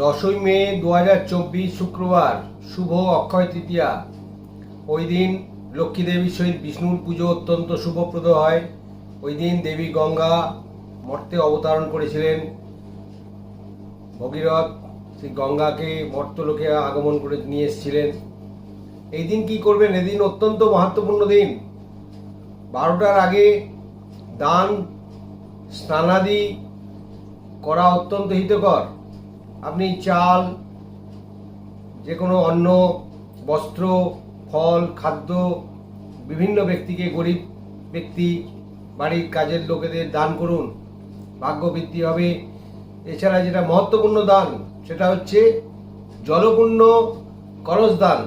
দশই মে দু হাজার চব্বিশ শুক্রবার শুভ অক্ষয় তৃতীয়া। ওই দিন লক্ষ্মী দেবীর সহিত বিষ্ণুর পুজো অত্যন্ত শুভপ্রদ হয়। ওই দিন দেবী গঙ্গা মর্তে অবতারণ করেছিলেন। ভগীরথ সেই গঙ্গাকে মর্তলোকে আগমন করে নিয়ে এসেছিলেন। এই দিন কী করবেন? এদিন অত্যন্ত মাহাত্মপূর্ণ দিন। বারোটার আগে দান, স্নানাদি করা অত্যন্ত হিতকর। আপনি চাল যে কোনো অন্ন, বস্ত্র, ফল, খাদ্য, বিভিন্ন ব্যক্তিকে, গরিব ব্যক্তি, বাড়ির কাজের লোকেদের দান করুন। ভাগ্য বৃদ্ধি হবে। এছাড়া যেটা মহত্বপূর্ণ দান, সেটা হচ্ছে জলপূর্ণ কলস দান।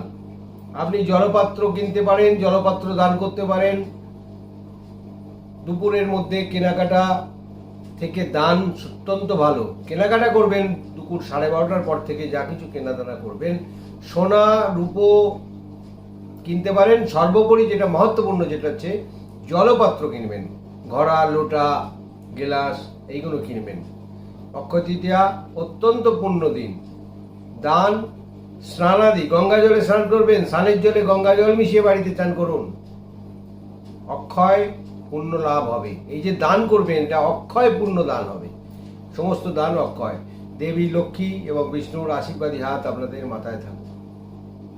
আপনি জলপাত্র কিনতে পারেন, জলপাত্র দান করতে পারেন। দুপুরের মধ্যে কেনাকাটা থেকে দান অত্যন্ত ভালো। কেনাকাটা করবেন দুপুর সাড়ে বারোটার পর থেকে যা কিছু কেনাকাটা করবেন। সোনা, রূপো কিনতে পারেন। সর্বোপরি যেটা মহত্বপূর্ণ যেটা হচ্ছে জলপাত্র কিনবেন। ঘড়া, লোটা, গেলাস এইগুলো কিনবেন। অক্ষয় তৃতীয়া অত্যন্ত পূর্ণ দিন। দান, স্নানাদি, গঙ্গা জলে স্নান করবেন। স্নানের জলে গঙ্গা জল মিশিয়ে বাড়িতে চান করুন। অক্ষয় পূর্ণ লাভ হবে। এই যে দান করবেন, এটা অক্ষয় পূর্ণ দান হবে। সমস্ত দান অক্ষয়। দেবী, লক্ষ্মী এবং বিষ্ণুর আশীর্বাদী হাত আপনাদের মাথায় থাকুক